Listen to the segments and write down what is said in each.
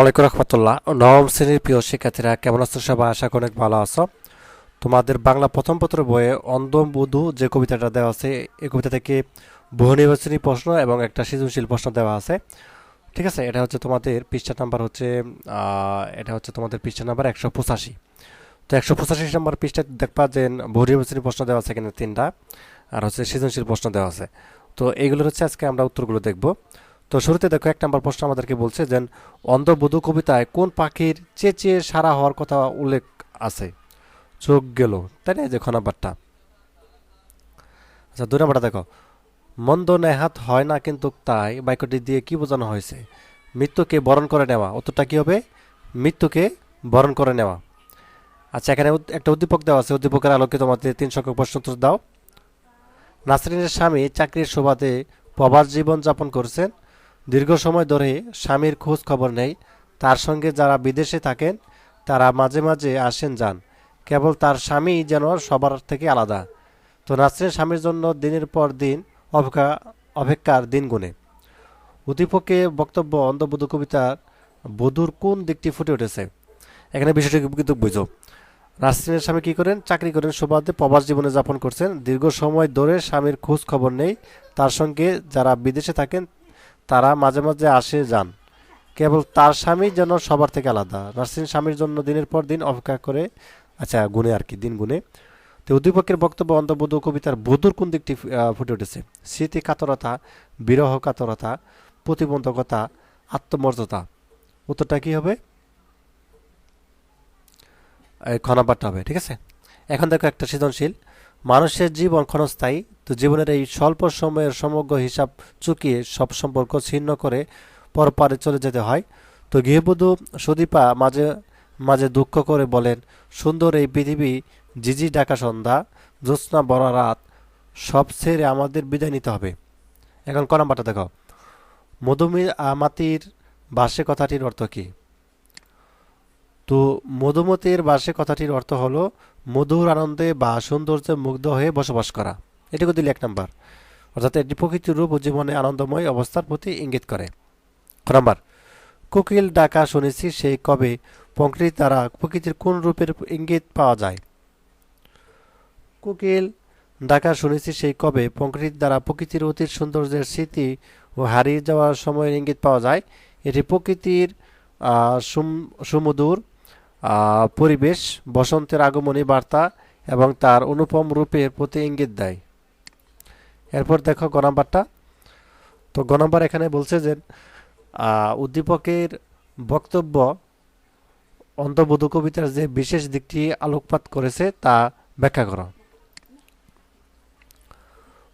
ওয়ালাইকুম রহমতুল্লাহ। নবম শ্রেণির প্রিয় শিক্ষার্থীরা, কেমন আছো সবাই? আশা করি অনেক ভালো আছো। তোমাদের বাংলা প্রথম পত্র বইয়ে অন্ধম বধূ যে কবিতাটা দেওয়া আছে, এই কবিতা থেকে বহু নির্বাচনী প্রশ্ন এবং একটা সৃজনশীল প্রশ্ন দেওয়া আছে। ঠিক আছে? এটা হচ্ছে তোমাদের পৃষ্ঠা নাম্বার হচ্ছে এটা হচ্ছে তোমাদের পৃষ্ঠা নাম্বার একশো পঁচাশি। তো একশো পঁচাশি নাম্বার পৃষ্ঠায় দেখবা যে বহু নির্বাচনী প্রশ্ন দেওয়া আছে এখানে তিনটা, আর হচ্ছে সৃজনশীল প্রশ্ন দেওয়া আছে। তো এইগুলোর হচ্ছে আজকে আমরা উত্তরগুলো দেখব। তো শুরুতে দেখো, এক নম্বর প্রশ্ন আমাদেরকে বলছে যে, অন্ধবধূ কবিতায় কোন পাখির চেঁচিয়ে সারা হওয়ার কথা উল্লেখ আছে? চোখ গেল, তাই না? যে খ নাম্বারটা। আচ্ছা দুই নাম্বারটা দেখো, মন্দ নেহাত হয় না কিন্তু তাই, বাক্যটি দিয়ে কি বোঝানো হয়েছে? মৃত্যুকে বরণ করে নেওয়া অতটা কি হবে? মৃত্যুকে বরণ করে নেওয়া। আচ্ছা এখানে একটা উদ্দীপক দেওয়া আছে, উদ্দীপকের আলোকে তোমাদের তিন সংখ্যক প্রশ্ন উত্তর দাও। নাসরিনের স্বামী চাকরির সুবাদে প্রবাস জীবন যাপন করছেন দীর্ঘ সময় ধরে স্বামীর খোঁজ খবর নেই। তার সঙ্গে যারা বিদেশে থাকেন, তারা মাঝে মাঝে আসেন যান। কেবল তার স্বামী যেন সবার থেকে আলাদা। তো নাসরিনের স্বামীর জন্য দিনের পর দিন অপেক্ষা, অপেক্ষার দিন গুনে। উদ্দীপকে বক্তব্য অন্ধবধূ কবিতার বধূর কোন দিকটি ফুটে উঠেছে? এখানে বিষয়টি কিন্তু বুঝো। নাসরিনের স্বামী কী করেন? চাকরি করেন, সুবাদে প্রবাস জীবনে যাপন করছেন। দীর্ঘ সময় ধরে স্বামীর খোঁজ খবর নেই। তার সঙ্গে যারা বিদেশে থাকেন তারা মাঝে মাঝে আসে যান। কেবল তার স্বামী যেন সবার থেকে আলাদা। নাসরিন স্বামীর জন্য দিনের পর দিন অপেক্ষা করে আচ্ছা গুনে আর কি, দিন গুনে তো উদ্দীপকের বক্তব্য অন্তর্বোধ কবিতার বধুর কোন দিকটি ফুটে উঠেছে? স্মৃতি কাতরতা, বিরহ কাতরতা, প্রতিবন্ধকতা, আত্মমর্যাদা। উত্তরটা কি হবে? এই খ নাম্বারটা হবে, ঠিক আছে? এখন দেখো একটা সৃজনশীল। মানুষের জীবন ক্ষণস্থায়ী তো জীবনের এই স্বল্প সময়ের সমগ্র হিসাব চুকিয়ে সব সম্পর্ক ছিন্ন করে পরপারে চলে যেতে হয়। তো গৃহবধূ সুদীপা মাঝে মাঝে দুঃখ করে বলেন, সুন্দর এই পৃথিবী, জিজি ডাকা সন্ধ্যা, জ্যোৎস্না বড় রাত, সব ছেড়ে আমাদের বিদায় নিতে হবে। এখন ক নাম্বারটা দেখো। মধুমি মাতির বাসে কথাটির অর্থ কী? তো মধুমতির বাসে কথাটির অর্থ হলো, মধুর আনন্দে বা সৌন্দর্যে মুগ্ধ হয়ে বসবাস করা। এটুকু দিলে এক নাম্বার। অর্থাৎ এটি প্রকৃতির রূপ ও জীবনে আনন্দময় অবস্থার প্রতি ইঙ্গিত করে। নাম্বার, কোকিল ডাকা শুনেছি সেই কবে প্রকৃতি দ্বারা প্রকৃতির কোন রূপের ইঙ্গিত পাওয়া যায়? কোকিল ডাকা শুনেছি সেই কবে প্রকৃতির দ্বারা প্রকৃতির অতীত সৌন্দর্যের স্মৃতি ও হারিয়ে যাওয়ার সময়ের ইঙ্গিত পাওয়া যায়? এটি প্রকৃতির সুম- সুমধুর পরিবেশ, বসন্তের আগমনী বার্তা এবং তার অনুপম রূপের প্রতি ইঙ্গিত দেয়। এরপর দেখো গ নাম্বারটা। তো গ নাম্বার এখানে বলছে যে উদ্দীপকের বক্তব্য অন্তর্বোধ কবিতার যে বিশেষ দিকটি আলোকপাত করেছে তা ব্যাখ্যা করো।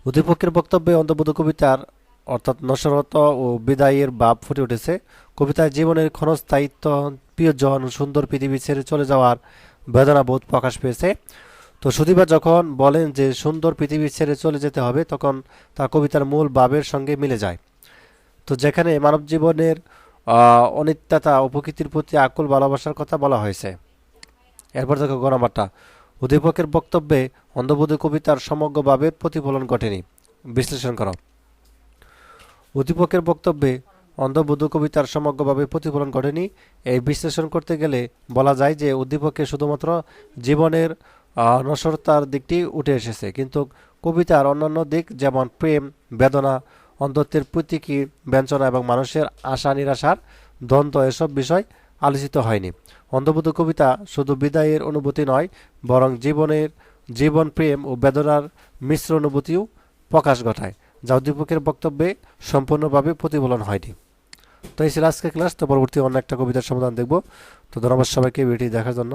উদ্দীপকের বক্তব্যে অন্তর্বোধ কবিতার অর্থাৎ নসরত ও বিদায়ের ভাব ফুটে উঠেছে। কবিতায় জীবনের ক্ষণস্থায়িত্ব প্রিয়জন সুন্দর পৃথিবী ছেড়ে চলে যাওয়ার বেদনাবোধ প্রকাশ পেয়েছে। তো সুদীপা যখন বলেন যে সুন্দর পৃথিবী ছেড়ে চলে যেতে হবে, তখন তা কবিতার মূল ভাবের সঙ্গে মিলে যায়। তো যেখানে মানব জীবনের অনিত্যতা ও প্রকৃতির প্রতি আকুল ভালোবাসার কথা বলা হয়েছে। এরপর দেখো গণমাটা। উদ্দীপকের বক্তব্যে অন্ধবোধ কবিতার সমগ্র ভাবের প্রতিফলন ঘটেনি। বিশ্লেষণ করো। উদ্দীপকের বক্তব্যে অন্ধবুদ্ধ কবিতার সমগ্রভাবে প্রতিফলন ঘটেনি। এই বিশ্লেষণ করতে গেলে বলা যায় যে উদ্দীপকে শুধুমাত্র জীবনের নশ্বরতার দিকটি উঠে এসেছে। কিন্তু কবিতার অন্যান্য দিক যেমন প্রেম, বেদনা, অন্ধত্বের প্রতীকী ব্যঞ্জনা এবং মানুষের আশা নিরাশার দ্বন্দ্ব, এসব বিষয় আলোচিত হয়নি। অন্ধবুদ্ধ কবিতা শুধু বিদায়ের অনুভূতি নয়, বরং জীবনের জীবন প্রেম ও বেদনার মিশ্র অনুভূতিও প্রকাশ ঘটায়, যা উদ্দীপকের বক্তব্যে সম্পূর্ণভাবে প্রতিফলন হয়নি। তো এই ছিল আজকের ক্লাস। তো পরবর্তী অন্য একটা কবিতার সমাধান দেখব। তো ধন্যবাদ সবাইকে ভিডিওটি দেখার জন্য।